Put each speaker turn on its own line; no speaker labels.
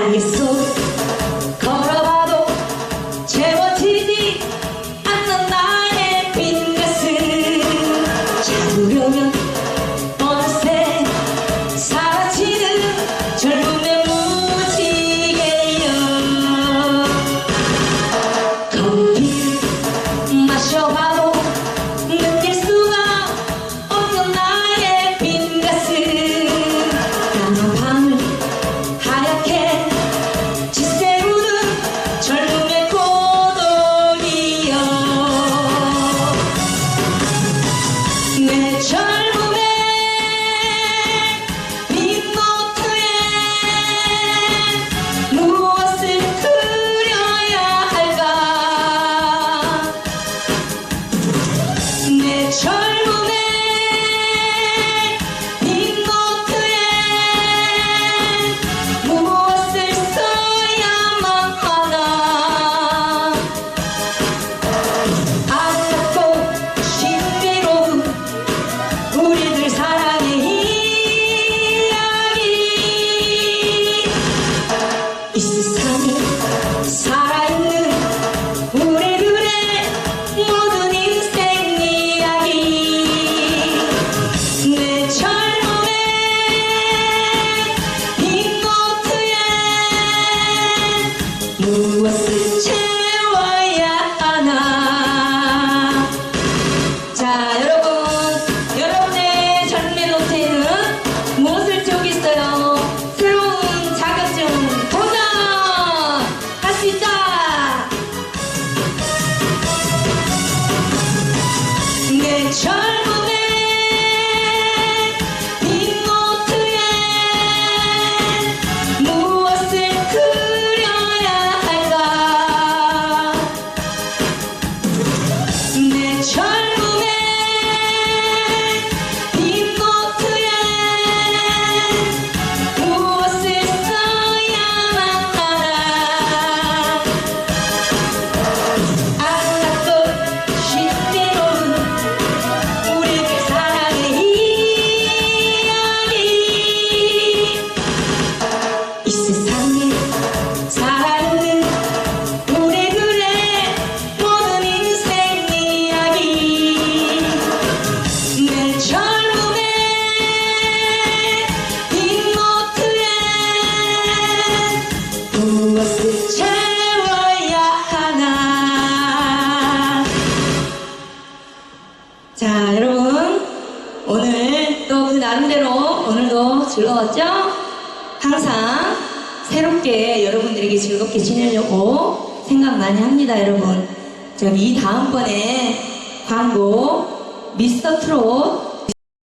and you saw. 我自己 무엇을 채워야 자 여러분. 오늘 또 그 나름대로 오늘도 즐거웠죠? 항상 새롭게 여러분들에게 즐겁게 지내려고 생각 많이 합니다 여러분. 그럼 이 다음번에 광고 미스터 트롯